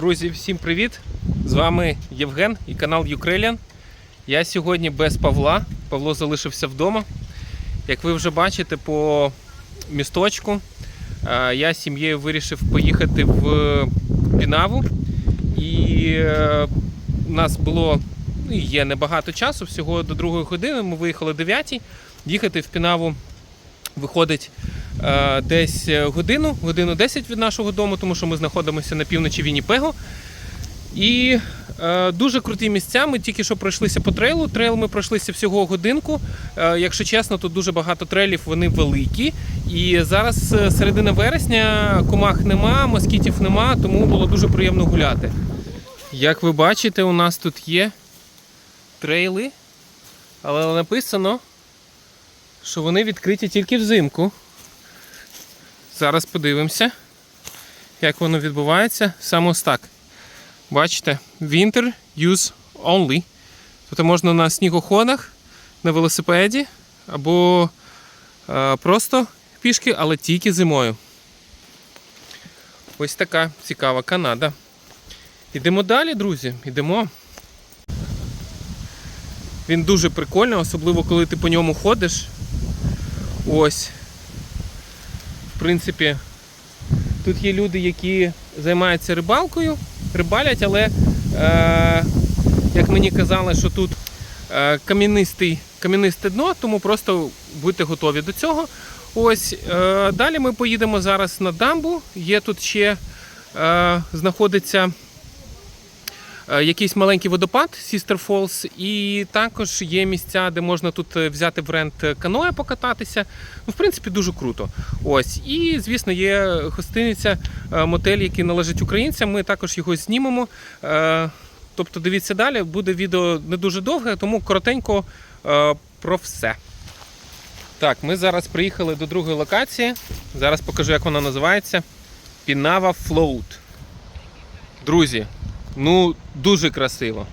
Друзі, всім привіт! З вами Євген і канал Ukrainian. Я сьогодні без Павла. Павло залишився вдома. Як ви вже бачите по місточку, е, я з сім'єю вирішив поїхати в Пінаву. І е, у нас було ну, є небагато часу, всього до другої години. Ми виїхали о 9 Їхати в Пінаву виходить десь годину, годину 10 від нашого дому, тому що ми знаходимося на півночі Вінніпего. І е, дуже круті місця. Ми тільки що пройшлися по трейлу. Трейл ми пройшлися всього годинку. Е, якщо чесно, тут дуже багато трейлів, вони великі. І зараз е, середина вересня, комах нема, москітів нема, тому було дуже приємно гуляти. Як ви бачите, у нас тут є трейли, але написано, що вони відкриті тільки взимку. Зараз подивимося, як воно відбувається. Саме ось так. Бачите, Winter Use Only. Тобто можна на снігоходах, на велосипеді або е, просто пішки, але тільки зимою. Ось така цікава Канада. Ідемо далі, друзі. Ідемо. Він дуже прикольний, особливо коли ти по ньому ходиш. Ось. Принципі, тут є люди, які займаються рибалкою, рибалять, але е, як мені казали, що тут е, кам'янистий, кам'янисте дно, тому просто будьте готові до цього. Ось е, далі ми поїдемо зараз на дамбу. Є тут ще е, знаходиться якийсь маленький водопад Sister Falls, і також є місця, де можна тут е, взяти в рент каноє покататися. Ну, в принципі, дуже круто. Ось. І, звісно, є гостиниця, е, мотель, який належить українцям. Ми також його знімемо. Е, Тобто, дивіться далі, буде відео не дуже довге, тому коротенько е, про все. Так, ми зараз приїхали до другої локації. Зараз покажу, як вона називається. Пінава Float. Друзі, ну дуже красиво.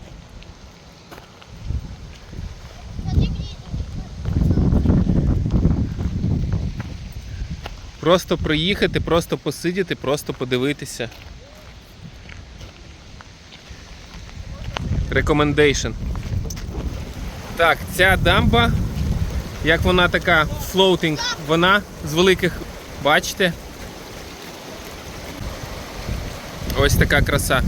Просто приїхати, просто посидіти, просто подивитися. Recommendation. Так, ця дамба, як вона така floating, вона з великих, бачите? Ось така краса.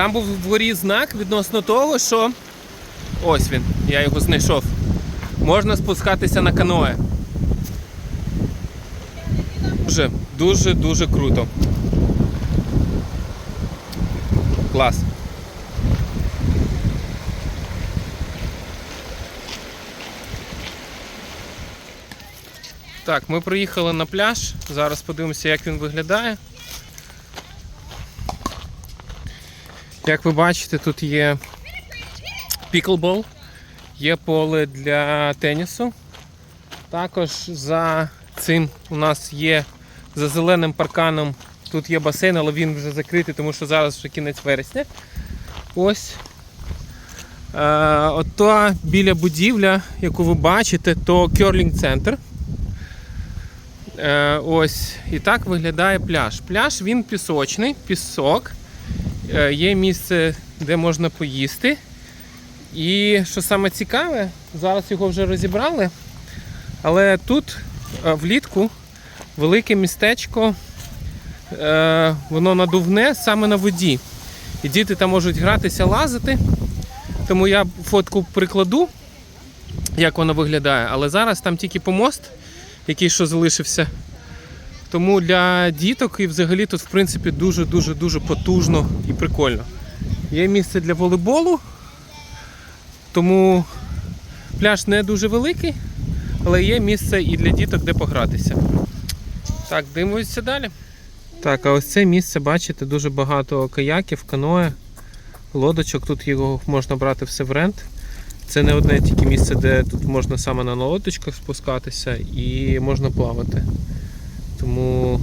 Там був вгорі знак відносно того, що ось він, я його знайшов. Можна спускатися на каное. Дуже, дуже, дуже круто. Клас. Так, ми приїхали на пляж. Зараз подивимося, як він виглядає. Як ви бачите, тут є піклбол, є поле для тенісу. Також за цим у нас є за зеленим парканом. Тут є басейн, але він вже закритий, тому що зараз вже кінець вересня. Ось. Е, ото біля будівля, яку ви бачите, то керлінг центр. Ось. І так виглядає пляж. Пляж він пісочний, пісок. Е, є місце, де можна поїсти. І що саме цікаве, зараз його вже розібрали. Але тут е, влітку велике містечко, е, воно надувне саме на воді. І діти там можуть гратися, лазити. Тому я фотку прикладу, як воно виглядає. Але зараз там тільки помост, який що залишився. Тому для діток і взагалі тут, в принципі, дуже-дуже дуже потужно і прикольно. Є місце для волейболу, тому пляж не дуже великий, але є місце і для діток, де погратися. Так, дивимося далі. Так, а ось це місце, бачите, дуже багато каяків, каноє, лодочок. Тут його можна брати все в рент. Це не одне тільки місце, де тут можна саме на лодочках спускатися і можна плавати. Тому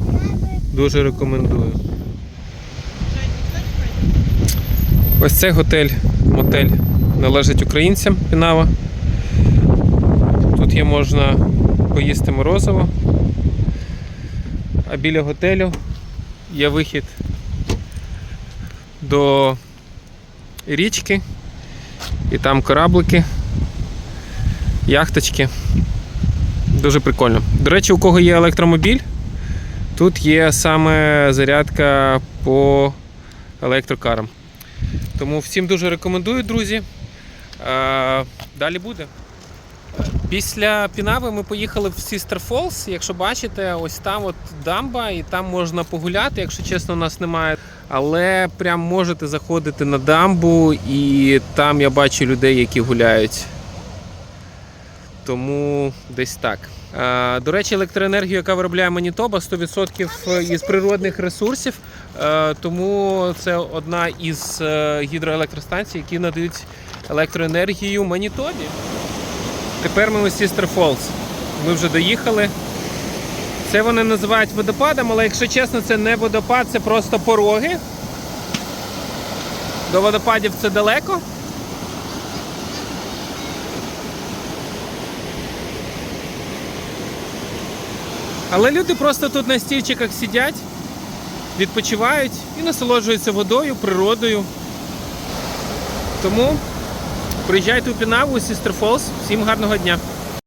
дуже рекомендую. Ось цей готель, мотель належить українцям Пінава. Тут є можна поїсти морозиво. а біля готелю є вихід до річки. І там кораблики, яхточки. Дуже прикольно. До речі, у кого є електромобіль, тут є саме зарядка по електрокарам. Тому всім дуже рекомендую, друзі. Е, Далі буде. Після Пінави ми поїхали в Sister Falls. Якщо бачите, ось там от дамба, і там можна погуляти. Якщо чесно, у нас немає. Але прям можете заходити на дамбу, і там я бачу людей, які гуляють. Тому десь так. Е, До речі, електроенергію, яка виробляє Манітоба, 100% із природних ресурсів. Е, Тому це одна із е, гідроелектростанцій, які надають електроенергію Манітобі. Тепер ми у Sister Falls. Ми вже доїхали. Це вони називають водопадом, але якщо чесно, це не водопад, це просто пороги. До водопадів це далеко. Але люди просто тут на стільчиках сидять, відпочивають і насолоджуються водою, природою. Тому приїжджайте у Пінаву, у Sister Всім гарного дня!